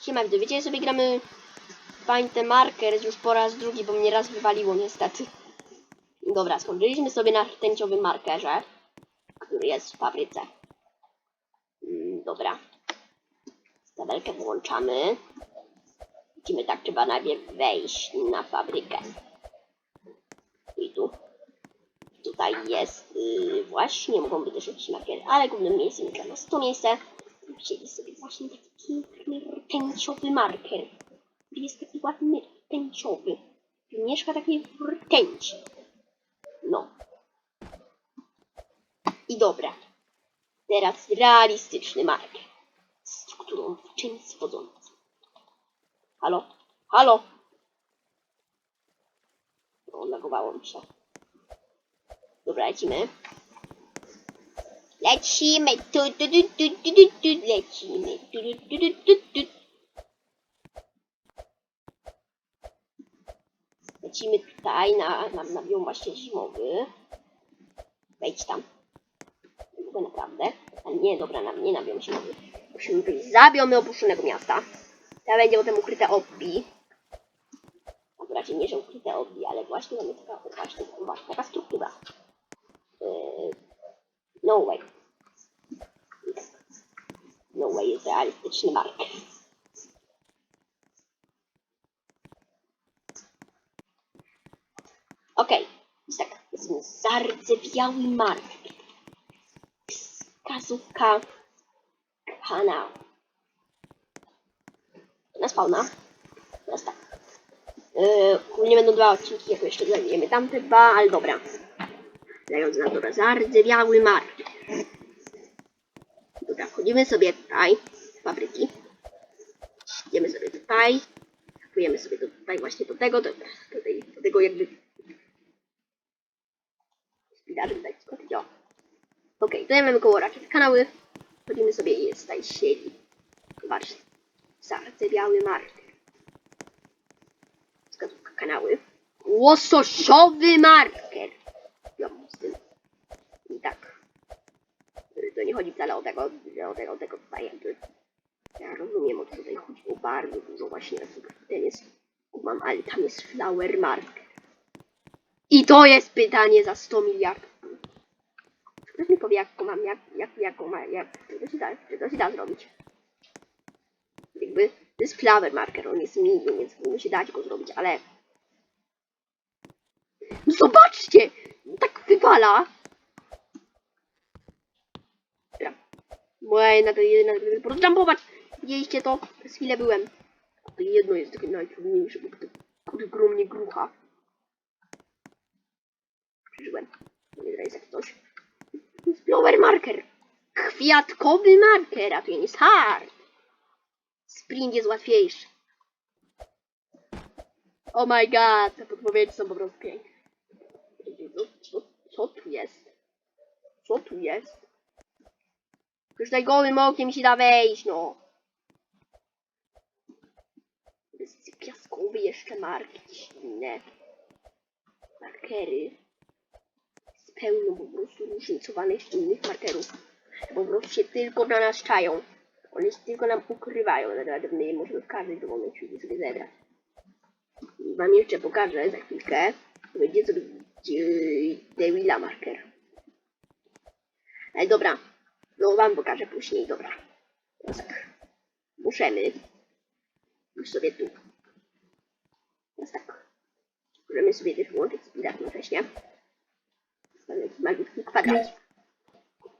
Siema, wiecie, sobie gramy Find Marker już po raz drugi, bo mnie raz wywaliło niestety. Dobra, skończyliśmy sobie na rtęciowym markerze, który jest w fabryce. Mm, Dobra. Tabelkę włączamy. Widzimy tak, trzeba najpierw wejść na fabrykę. I tu. Tutaj jest yy, właśnie, mogą być też jakieś markery, ale głównym miejscem dla nas to miejsce. Wzięli sobie właśnie taki piękny rtęciowy marker. Jest taki ładny rtęciowy. Mieszka taki w rtęci. No. I dobra. Teraz realistyczny marker. Strukturą w czymś wodzącą. Halo? Halo? O, lagowało mi się. Dobra, lecimy. Lecimy, tu, tu, tu, tu, tu, tu, tu, lecimy, tu, tu, tu, tu, tu, tu. Lecimy tutaj na, na, na biom właśnie zimowy. Wejdź tam. Długo naprawdę. Ale nie, dobra, na mnie na biom zimowy. Musimy wyjść za biomy opuszczonego miasta. To będzie potem ukryte obbi. Raczej nie, że ukryte obbi, ale właśnie mamy taka, właśnie, właśnie taka struktura. Yy, no way. No way jest realistyczny marker. Okej, jest tak, zardzewiały marker. Wskazówka kanału. Na spawna. Teraz tak. Yy, ogólnie będą dwa odcinki, jako jeszcze zajmiemy tamte dwa, ale dobra. Dając na dobra, zardzewiały marker. Dobra, wchodzimy sobie tutaj, fabryki. Idziemy sobie tutaj. Kupujemy sobie tutaj właśnie do tego, do, tej, do tego jakby... Spidarzy tutaj skoczyć, o. Okej, tutaj mamy koło raczej kanały. Wchodzimy sobie i jest tutaj siedzi. Zobaczcie. Zardzewiały marker. Wskazówka kanały. Łososiowy marker. Ja z tym. I tak. To nie chodzi wcale o tego, o tego, o tego tutaj jakby. Ja rozumiem o co tutaj chodzi, bo bardzo dużo właśnie osób. Ten jest, mam, ale tam jest flower marker. I to jest pytanie za 100 miliardów. Ktoś mi powie, jak go mam, jak, jak, jak go ma, jak, to się da, to się da zrobić. Jakby, to jest flower marker, on jest mini, więc powinno się dać go zrobić, ale... No zobaczcie! Tak wywala! Dobra. Moje na to jedno, porozjumpować! Widzieliście to? Przez chwilę byłem. To jedno jest takie najtrudniejsze, bo to gru mnie grucha. Przeżyłem. Nie jest jak coś. Flower marker. Kwiatkowy marker, a nie jest hard. Sprint jest łatwiejszy. Oh my god, te podpowiedzi są po prostu piękne. Co, co, tu jest? Co tu jest? Już tutaj gołym okiem się da wejść, no. Piaskowy jeszcze marki, inne markery. Jest pełno po prostu różnicowanych innych markerów. Po prostu się tylko na nas czają. One się tylko nam ukrywają, naprawdę my możemy w dowolnej chwili sobie zebrać. I wam jeszcze pokażę za chwilkę. Będzie sobie Dewilla marker. Ale dobra, no wam pokażę później, dobra. Teraz tak. Muszemy. Już sobie tu. Teraz tak. Możemy sobie też włączyć speed jednocześnie. Mamy taki malutki kwadracik.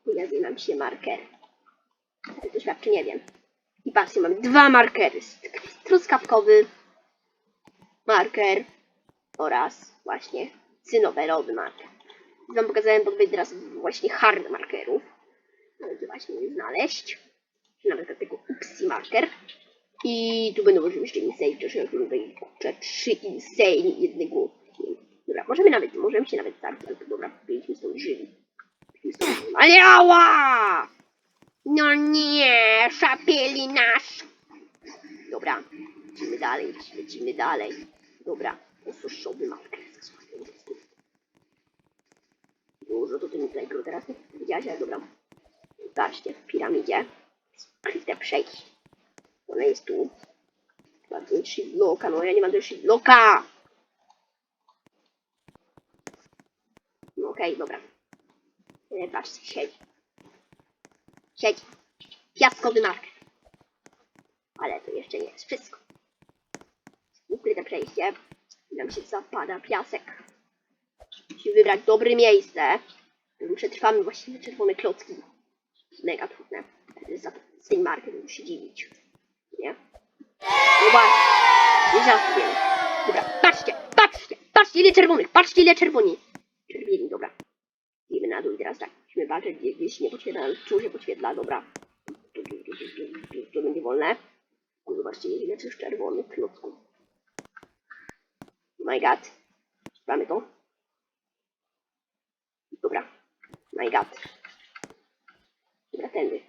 Pojawi nam się marker. Ale to świadczy, nie wiem. I patrzcie, mamy dwa markery. Truskawkowy marker oraz właśnie cynobelowy marker. Wam pokazałem podpowiedź teraz właśnie hard markerów. Należy właśnie znaleźć. Na przykład tego upsi marker. I tu będą jeszcze insane, chociaż ja tutaj kurczę trzy insane jednego. Dobra, możemy nawet, możemy się nawet zabić, ale to dobra, byliśmy stąd żyli. Ale ała! No nie, szapieli nasz. Dobra, lecimy dalej, lecimy dalej. Dobra, osuszowy marker. Dużo to tym tutaj teraz. Widziałaś, ale dobra. Zobaczcie, w piramidzie. Skryte przejście. Ona jest tu. Shift locka, no ja nie mam też shift locka! No okej, dobra. E, Patrzcie, siedzi. Siedzi. Piaskowy marker. Ale to jeszcze nie jest wszystko. Ukryte przejście. Nam się zapada piasek. Musimy wybrać dobre miejsce. Przetrwamy właśnie te czerwone klocki. Mega trudne. Za marki muszę się dziwić. Nie? No żartujemy. Dobra, patrzcie, patrzcie, patrzcie ile czerwonych, patrzcie ile czerwoni. Czerwieni, dobra. Idziemy na dół i teraz tak. Musimy walczyć, gdzie, gdzieś się nie podświetla, czuł się podświetla, dobra. Tu, tu, tu, tu, tu, będzie wolne. Zobaczcie, ile jest czerwonych klocków. Oh my god. Mamy to. Dobra. My god. Dobra, tędy.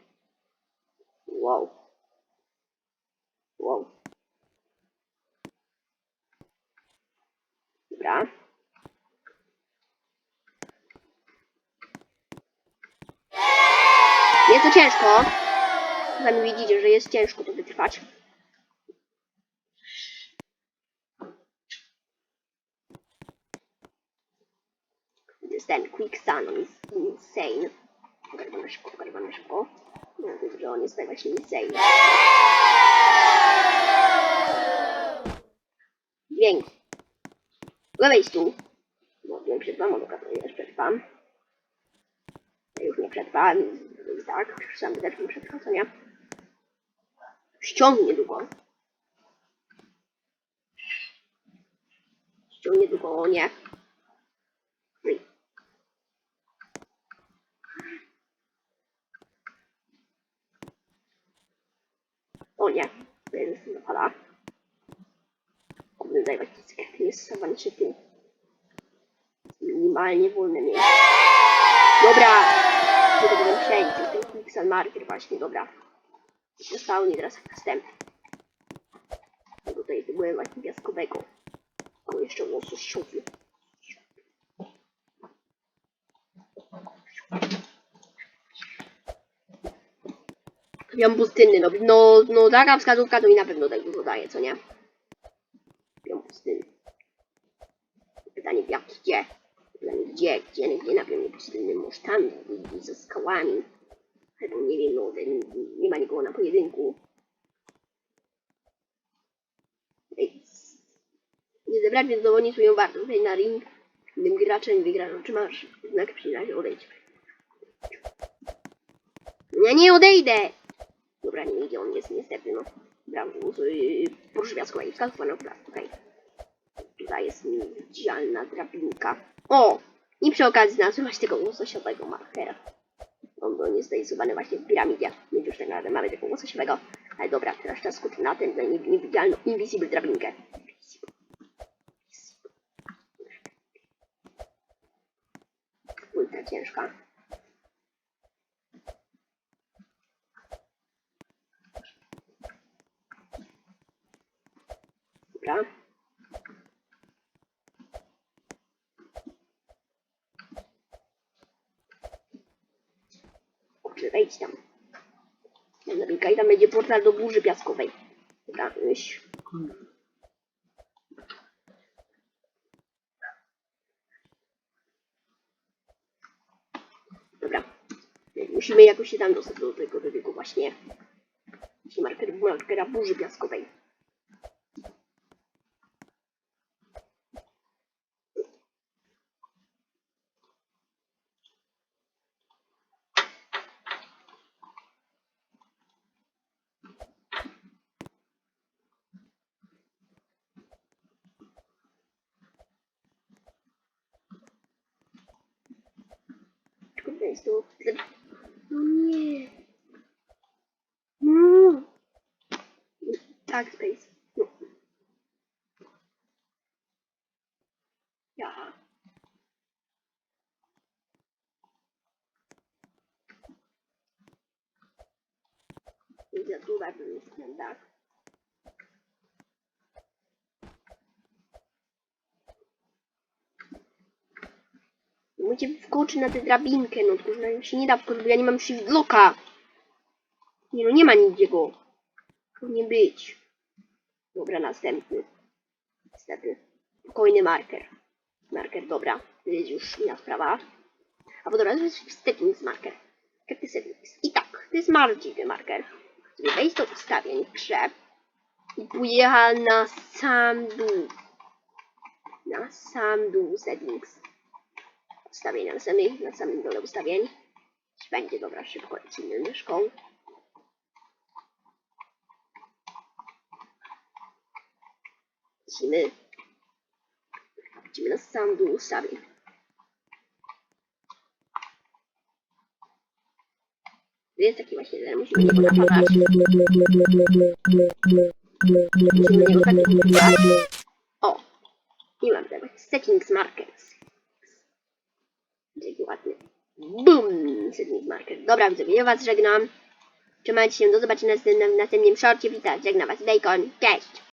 Wow. Wow. Dobra. Jest to ciężko. Sami widzicie, że jest ciężko to wytrwać. Ten quicksand is insane. Ogarwamy szybko, ogarwamy szybko. No, to, że on jest właśnie insane. Dźwięk. Weź tu. No, nie przetrwam, to nie przetrwam. Już nie przetrwam. Tak, przetrwam, co nie? Ściągnie długo. Ściągnie długo, o nie. O nie, to jest napada. Zajmować sekretny jest tu. Minimalnie wolne miejsce. Dobra! To będę jest ten Quicksand Marker właśnie, dobra. Zostało mi teraz następny. No tutaj byłem właśnie piaskowego. O, jeszcze łososiowy. Biom pustynny, no, no, no taka wskazówka to mi na pewno tak dużo daje, co nie? Biom pustynny. Pytanie jak, gdzie? Pytanie gdzie, gdzie, gdzie na biomie pustynnym? Może tam, ze skałami. Albo nie wiem, no, nie ma nikogo na pojedynku. Nie zebrać, więc dowodni swoją bardzo. Tutaj na ring. Tym graczem wygra, no, czy masz znak przy razie odejdź. Ja nie odejdę! Dobra, nie idzie on jest niestety, no. Brałem yy, proszę piaskowa i wskazówka na okej. Tutaj jest niewidzialna drabinka. O! I przy okazji znalazłem tego łososiowego markera. On był niezdejsowany właśnie w piramidzie. My już tak naprawdę mamy tego łososiowego. Ale dobra, teraz czas skupić na nie- niewidzialną invisible drabinkę. Ultra ciężka. Dobra. Kurczę, wejdź tam. Drabinka i tam będzie portal do burzy piaskowej. Dobra, myśl. Dobra. Musimy jakoś się tam dostać do tego, do tego właśnie. Właśnie marker, markera burzy piaskowej. Kurde, jest tu... No nie. No. Tak, Space. No. Ja. Widzę tu bardzo jest tak. Musicie wskoczyć na tę drabinkę, no tylko na się nie da wskoczyć, bo ja nie mam shift locka. Nie no, nie ma nigdzie go. Powinien być. Dobra, następny. Niestety. Spokojny marker. Marker, dobra. To jest już inna sprawa. A po dobra, to jest settings marker. Jaki settings? I tak, to jest malczywy marker. Sobie wejść do ustawień w grze i pojechał na sam dół. Na sam dół settings. Ustawienia na samym, na samym dole ustawień. Będzie dobra, szybko lecimy myszką. Lecimy. Lecimy na sam dół ustawień. Jest taki właśnie, że musimy go napawać. Musimy niego tak. O! I mam tego. Settings markers. Dzięki ładnie. Boom! Settings marker. Dobra, widzowie, ja was żegnam. Trzymajcie się, do zobaczenia w następnym, następnym shorcie. Witam, żegnam was, Bacon. Cześć!